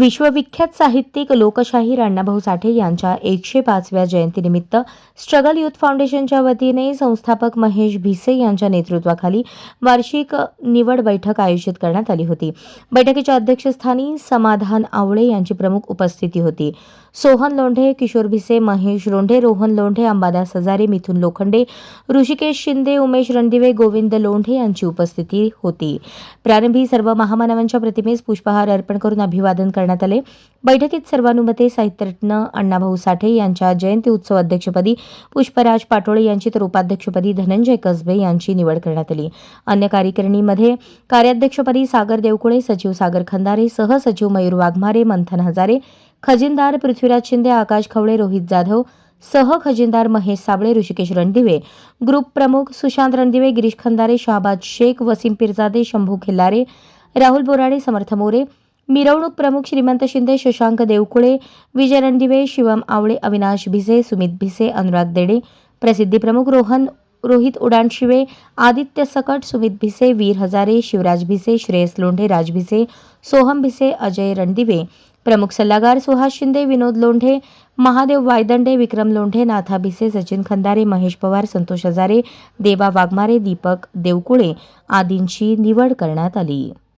विश्वविख्यात साहित्यिक लोकशाहीर अण्णाभाऊ साठे यांच्या एकशे पाचव्या जयंतीनिमित्त स्ट्रगल युथ फाउंडेशनच्या वतीने संस्थापक महेश भिसे यांच्या नेतृत्वाखाली वार्षिक निवड बैठक आयोजित करण्यात आली होती. बैठकीच्या अध्यक्षस्थानी समाधान आवळे यांची प्रमुख उपस्थिती होती. सोहन लोंढे किशोर भिसे महेश लोंढे रोहन लोंढे अंबादास हजारे मिथुन लोखंडे ऋषिकेश शिंदे उमेश रणदिवे गोविंद लोंढे यांची उपस्थिती होती. प्रारंभी सर्व महामानवांच्या प्रतिमेस पुष्पहार अर्पण करून अभिवादन करण्यात आले. बैठकीत सर्वानुमते साहित्यरत्न अण्णाभाऊ साठे यांच्या जयंती उत्सव अध्यक्षपदी पुष्पराज पाटोळे यांची तर उपाध्यक्षपदी धनंजय कसबे यांची निवड करण्यात आली. अन्य कार्यकारिणीमध्ये कार्याध्यक्षपदी सागर देवकुळे सचिव सागर खंदारे सहसचिव मयूर वाघमारे मंथन हजारे खजिनदार पृथ्वीराज शिंदे आकाश खवळे रोहित जाधव सह खजिनदार महेश साबळे ऋषिकेश रणदिवे ग्रुप प्रमुख सुशांत रणदिवे गिरीश खंदारे शहाबाज शेख वसीम पिरजादे शंभू खिल्लारे राहुल बोराडे समर्थ मोरे मिरवणूक प्रमुख श्रीमंत शिंदे शशांक देवकुळे विजय रणदिवे शिवम आवळे अविनाश भिसे सुमित भिसे अनुराग देडे प्रसिद्धी प्रमुख रोहन रोहित उडाणशिवे आदित्य सकट सुमित भिसे वीर हजारे शिवराज भिसे श्रेयस लोंढे राज भिसे सोहम भिसे अजय रणदिवे. प्रमुख सल्लागार सुहास शिंदे विनोद लोंढे महादेव वायदंडे विक्रम लोंढे नाथा भिसे सचिन खंदारे महेश पवार संतोष हजारे देवा वाघमारे दीपक देवकुळे आदींची निवड करण्यात आली.